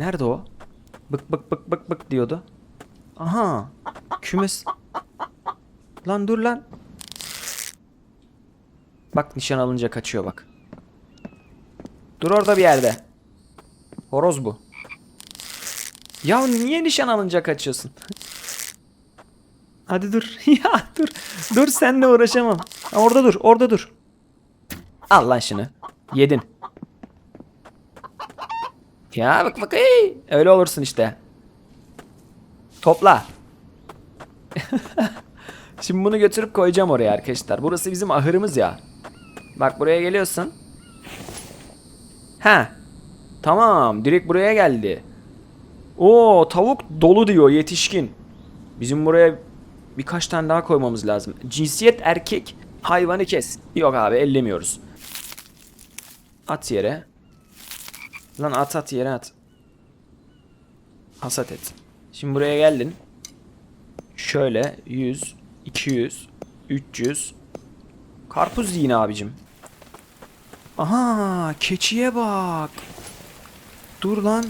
Nerede o? Bık bık bık bık bık diyordu. Aha. Kümes. Lan dur lan. Bak nişan alınca kaçıyor bak. Dur orada bir yerde. Horoz bu. Ya niye nişan alınca kaçıyorsun? Hadi dur. ya dur. Dur seninle uğraşamam. Orada dur. Orada dur. Al lan şunu. Yedin. Ya bak bak ey. Öyle olursun işte. Topla. Şimdi bunu götürüp koyacağım oraya arkadaşlar. Burası bizim ahırımız ya. Bak buraya geliyorsun. Ha. Tamam. Direkt buraya geldi. Oo tavuk dolu diyor yetişkin. Bizim buraya birkaç tane daha koymamız lazım. Cinsiyet erkek. Hayvanı kes. Yok abi ellemiyoruz. At yere. Lan at at yere at. Hasat et. Şimdi buraya geldin. Şöyle 100, 200, 300. Karpuz yine abicim. Aha keçiye bak. Dur lan.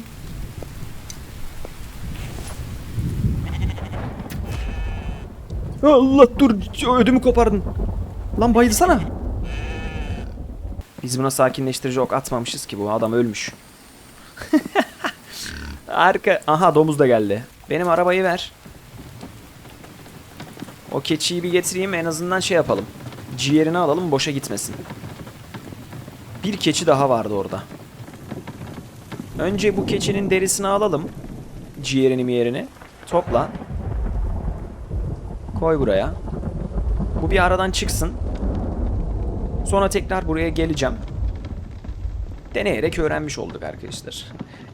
Allah dur ödümü kopardın. Lan bayılsana. Biz buna sakinleştirici ok atmamışız ki bu adam ölmüş. Arka aha domuz da geldi. Benim arabayı ver. O keçiyi bir getireyim en azından şey yapalım. Ciğerini alalım boşa gitmesin. Bir keçi daha vardı orada. Önce bu keçinin derisini alalım. Ciğerini mi yerini. Topla. Koy buraya. Bu bir aradan çıksın. Sonra tekrar buraya geleceğim. Deneyerek öğrenmiş olduk arkadaşlar.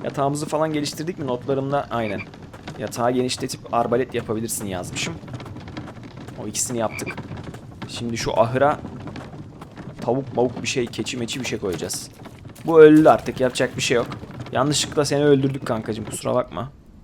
Yatağımızı falan geliştirdik mi notlarımda aynen. Yatağı genişletip arbalet yapabilirsin yazmışım. O ikisini yaptık. Şimdi şu ahıra tavuk mavuk bir şey, keçi meçi bir şey koyacağız. Bu öldü artık yapacak bir şey yok. Yanlışlıkla seni öldürdük kankacım kusura bakma.